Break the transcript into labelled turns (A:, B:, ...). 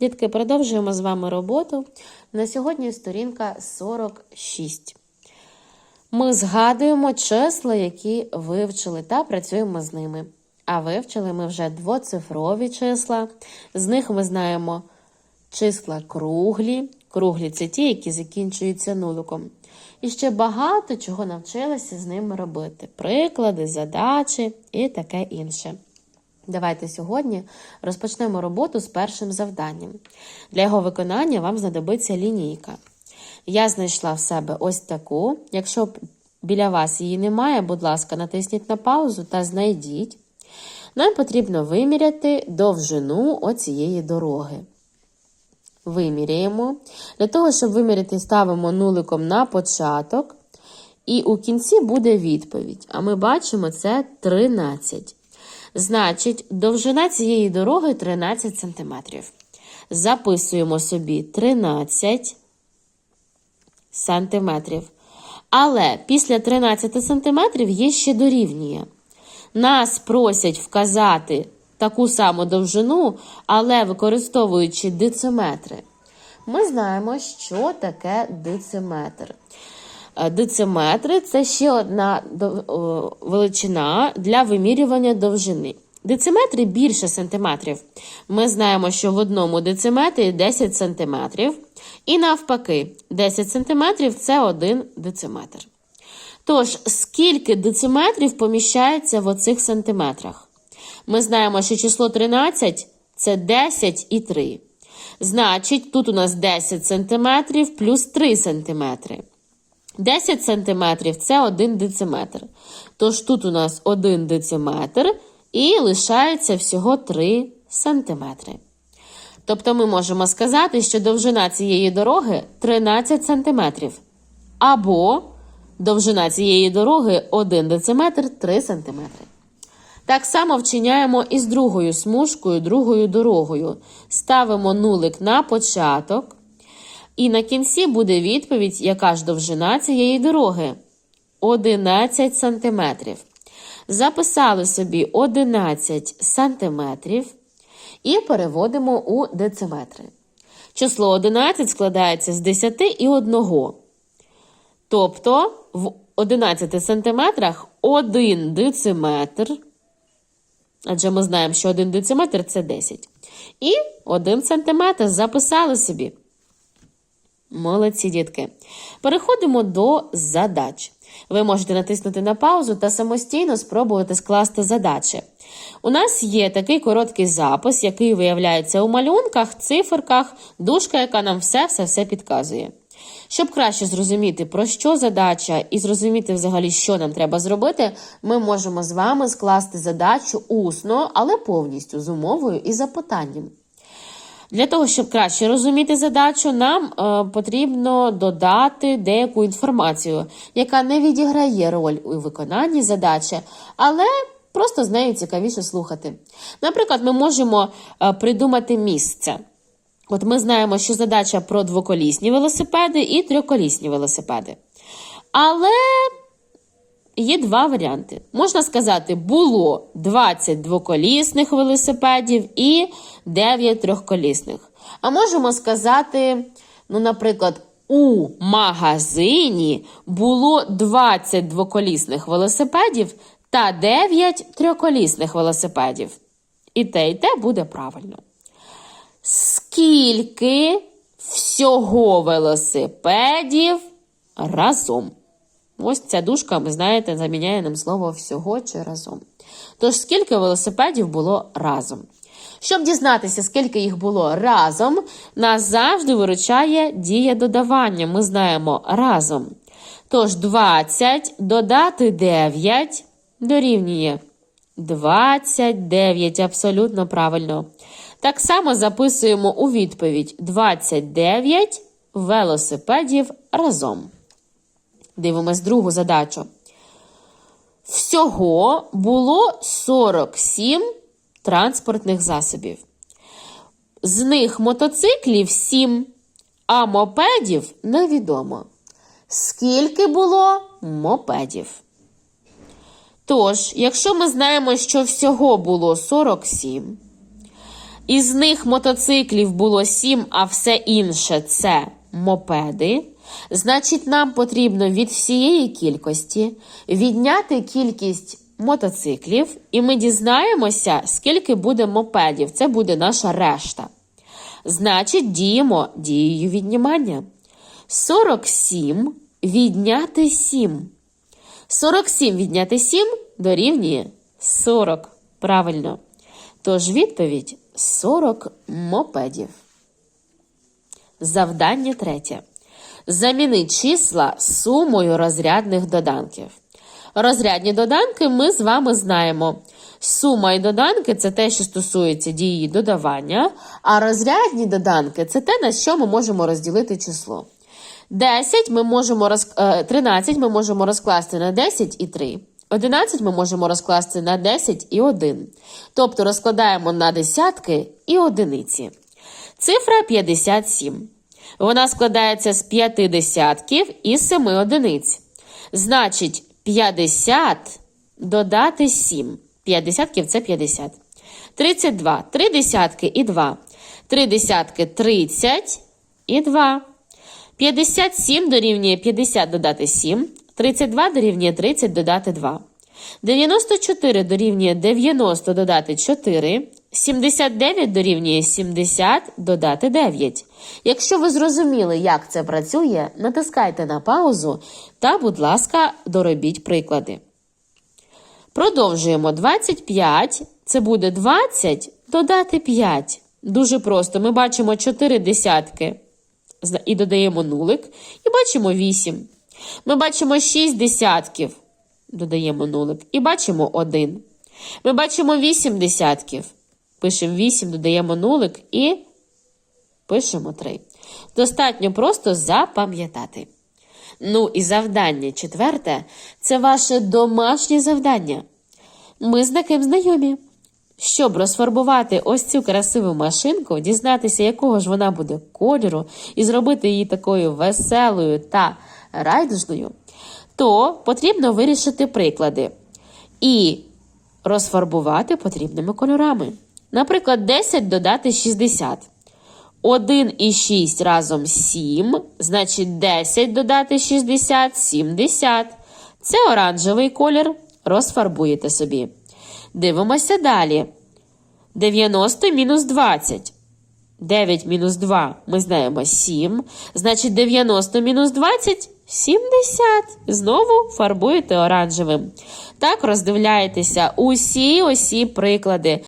A: Дітки, продовжуємо з вами роботу. На сьогодні сторінка 46. Ми згадуємо числа, які вивчили, та працюємо з ними. А вивчили ми вже двоцифрові числа. З них ми знаємо числа круглі. Круглі це ті, які закінчуються нуликом. І ще багато чого навчилися з ними робити: приклади, задачі і таке інше. Давайте сьогодні розпочнемо роботу з першим завданням. Для його виконання вам знадобиться лінійка. Я знайшла в себе ось таку. Якщо біля вас її немає, будь ласка, натисніть на паузу та знайдіть. Нам потрібно виміряти довжину оцієї дороги. Виміряємо. Для того, щоб виміряти, ставимо нуликом на початок. І у кінці буде відповідь. А ми бачимо це 13. Значить, довжина цієї дороги 13 см. Записуємо собі 13 сантиметрів. Але після 13 см є ще дорівнює. Нас просять вказати таку саму довжину, але використовуючи дециметри. Ми знаємо, що таке дециметр. Е, Дециметри це ще одна величина для вимірювання довжини. Дециметри більше сантиметрів. Ми знаємо, що в одному дециметрі 10 сантиметрів. І навпаки, 10 сантиметрів це 1 дециметр. Тож, скільки дециметрів поміщається в оцих сантиметрах? Ми знаємо, що число 13 це 10 і 3. Значить, тут у нас 10 сантиметрів плюс 3 сантиметри. 10 сантиметрів це 1 дециметр. Тож тут у нас 1 дециметр і лишається всього 3 сантиметри. Тобто ми можемо сказати, що довжина цієї дороги 13 сантиметрів. Або довжина цієї дороги 1 дециметр 3 сантиметри. Так само вчиняємо і з другою смужкою, другою дорогою. Ставимо нулик на початок. І на кінці буде відповідь, яка ж довжина цієї дороги. 11 сантиметрів. Записали собі 11 сантиметрів і переводимо у дециметри. Число 11 складається з 10 і 1. Тобто в 11 сантиметрах 1 дециметр. Адже ми знаємо, що 1 дециметр це 10. І 1 сантиметр записали собі. Молодці, дітки. Переходимо до задач. Ви можете натиснути на паузу та самостійно спробувати скласти задачі. У нас є такий короткий запис, який виявляється у малюнках, циферках, дужка, яка нам все-все-все підказує. Щоб краще зрозуміти, про що задача, і зрозуміти взагалі, що нам треба зробити, ми можемо з вами скласти задачу усно, але повністю з умовою і запитанням. Для того, щоб краще розуміти задачу, нам е, потрібно додати деяку інформацію, яка не відіграє роль у виконанні задачі, але просто з нею цікавіше слухати. Наприклад, ми можемо е, придумати місце. От ми знаємо, що задача про двоколісні велосипеди і трьохколісні велосипеди. Але є два варіанти. Можна сказати, було 20 двоколісних велосипедів і 9 трьохколісних. А можемо сказати, ну, наприклад, у магазині було 20 двоколісних велосипедів та 9 трьохколісних велосипедів. І те, і те буде правильно. Скільки всього велосипедів разом? Ось ця дужка, ви знаєте, заміняє нам слово всього чи разом. Тож, скільки велосипедів було разом? Щоб дізнатися, скільки їх було разом, нас завжди виручає дія додавання. Ми знаємо разом. Тож 20 додати 9 дорівнює 29. Абсолютно правильно. Так само записуємо у відповідь 29 велосипедів разом. Дивимось другу задачу. Всього було 47 транспортних засобів. З них мотоциклів 7, а мопедів невідомо. Скільки було мопедів? Тож, якщо ми знаємо, що всього було 47, Із них мотоциклів було 7, а все інше це мопеди. Значить, нам потрібно від всієї кількості відняти кількість мотоциклів, і ми дізнаємося, скільки буде мопедів. Це буде наша решта. Значить, діємо дією віднімання. 47 відняти 7. 47 відняти 7 дорівнює 40. Правильно. Тож відповідь 40 мопедів. Завдання третє. Заміни числа сумою розрядних доданків. Розрядні доданки ми з вами знаємо. Сума і доданки це те, що стосується дії додавання, а розрядні доданки це те, на що ми можемо розділити число. 10 ми можемо роз... е, 13 ми можемо розкласти на 10 і 3. 11 ми можемо розкласти на 10 і 1. Тобто розкладаємо на десятки і одиниці. Цифра 57. Вона складається з 5 десятків і 7 одиниць. Значить, 50 додати 7. 5 десятків це 50. 32. 3 десятки і 2. 3 десятки 30 і 2. 57 дорівнює 50 додати 7. 32 дорівнює 30 додати 2. 94 дорівнює 90 додати 4. 79 дорівнює 70 додати 9. Якщо ви зрозуміли, як це працює, натискайте на паузу та, будь ласка, доробіть приклади. Продовжуємо 25. Це буде 20 додати 5. Дуже просто. Ми бачимо 4 десятки і додаємо нулик, і бачимо 8. Ми бачимо 6 десятків, додаємо нулик, і бачимо 1. Ми бачимо 8 десятків. Пишемо 8, додаємо нулик і пишемо 3. Достатньо просто запам'ятати. Ну і завдання четверте це ваше домашнє завдання. Ми з таким знайомі. Щоб розфарбувати ось цю красиву машинку, дізнатися, якого ж вона буде кольору, і зробити її такою веселою та райдужною, то потрібно вирішити приклади і розфарбувати потрібними кольорами. Наприклад, 10 додати 60. 1 і 6 разом 7, значить 10 додати 60 70. Це оранжевий колір. Розфарбуєте собі. Дивимося далі. 90 мінус 20. 9 мінус 2 ми знаємо 7. Значить 90 мінус 20 70. Знову фарбуєте оранжевим. Так роздивляєтеся усі осі приклади.